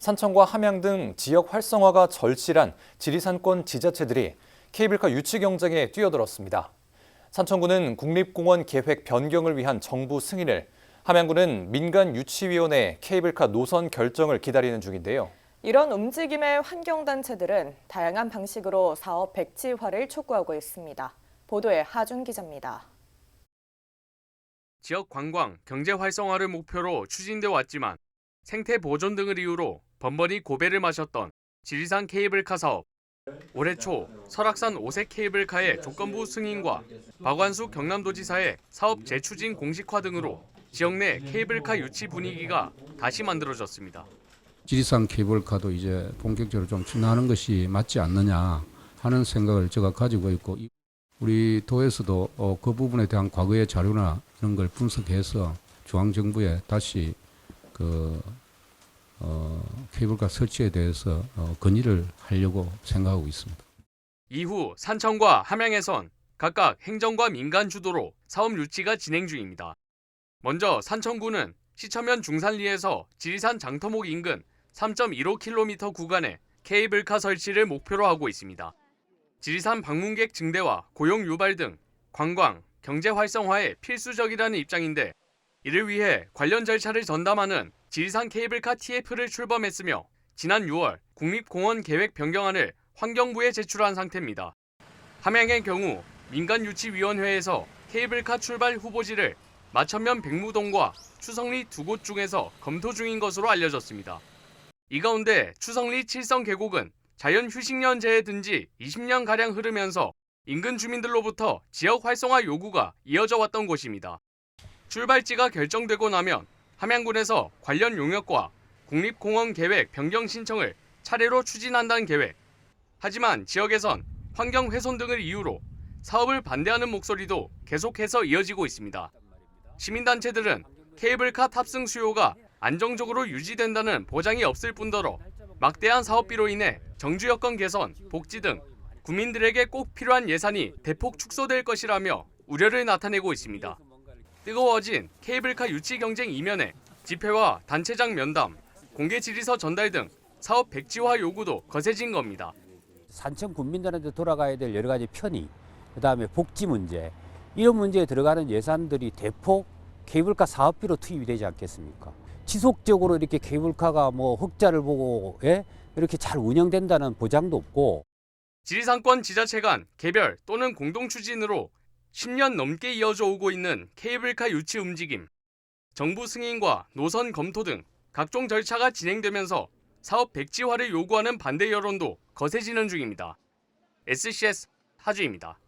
산청과 함양 등 지역 활성화가 절실한 지리산권 지자체들이 케이블카 유치 경쟁에 뛰어들었습니다. 산청구는 국립공원 계획 변경을 위한 정부 승인을, 함양구는 민간 유치위원회 케이블카 노선 결정을 기다리는 중인데요. 이런 움직임에 환경단체들은 다양한 방식으로 사업 백지화를 촉구하고 있습니다. 보도에 하준 기자입니다. 지역 관광, 경제 활성화를 목표로 추진돼 왔지만 생태 보존 등을 이유로 번번이 고배를 마셨던 지리산 케이블카 사업. 올해 초 설악산 오색 케이블카의 조건부 승인과 박완수 경남도지사의 사업 재추진 공식화 등으로 지역 내 케이블카 유치 분위기가 다시 만들어졌습니다. 지리산 케이블카도 이제 본격적으로 좀 진화하는 것이 맞지 않느냐 하는 생각을 제가 가지고 있고 이- 우리 도에서도 어, 그 부분에 대한 과거의 자료나 이런 걸 분석해서 중앙 정부에 다시 그 어, 케이블카 설치에 대해서 어, 건의를 하려고 생각하고 있습니다. 이후 산청과 함양에선 각각 행정과 민간 주도로 사업 유치가 진행 중입니다. 먼저 산청구는 시천면 중산리에서 지리산 장터목 인근 3.15km 구간에 케이블카 설치를 목표로 하고 있습니다. 지리산 방문객 증대와 고용 유발 등 관광, 경제 활성화에 필수적이라는 입장인데 이를 위해 관련 절차를 전담하는 지리산 케이블카 TF를 출범했으며 지난 6월 국립공원 계획 변경안을 환경부에 제출한 상태입니다. 함양의 경우 민간유치위원회에서 케이블카 출발 후보지를 마천면 백무동과 추성리 두 곳 중에서 검토 중인 것으로 알려졌습니다. 이 가운데 추성리 칠성 계곡은 자연 휴식연제에 든지 20년 가량 흐르면서 인근 주민들로부터 지역 활성화 요구가 이어져 왔던 곳입니다. 출발지가 결정되고 나면 함양군에서 관련 용역과 국립공원 계획 변경 신청을 차례로 추진한다는 계획. 하지만 지역에선 환경 훼손 등을 이유로 사업을 반대하는 목소리도 계속해서 이어지고 있습니다. 시민단체들은 케이블카 탑승 수요가 안정적으로 유지된다는 보장이 없을 뿐더러 막대한 사업비로 인해 정주 여건 개선, 복지 등 국민들에게 꼭 필요한 예산이 대폭 축소될 것이라며 우려를 나타내고 있습니다. 뜨거워진 케이블카 유치 경쟁 이면에 집회와 단체장 면담, 공개 질의서 전달 등 사업 백지화 요구도 거세진 겁니다. 산청 군민들한테 돌아가야 될 여러 가지 편의, 그다음에 복지 문제 이런 문제에 들어가는 예산들이 대폭 케이블카 사업비로 투입이 되지 않겠습니까? 지속적으로 이렇게 케이블카가 뭐 흑자를 보고 예? 이렇게 잘 운영된다는 보장도 없고 지리산권 지자체 간 개별 또는 공동 추진으로 10년 넘게 이어져 오고 있는 케이블카 유치 움직임. 정부 승인과 노선 검토 등 각종 절차가 진행되면서 사업 백지화를 요구하는 반대 여론도 거세지는 중입니다. SCS 하주입니다.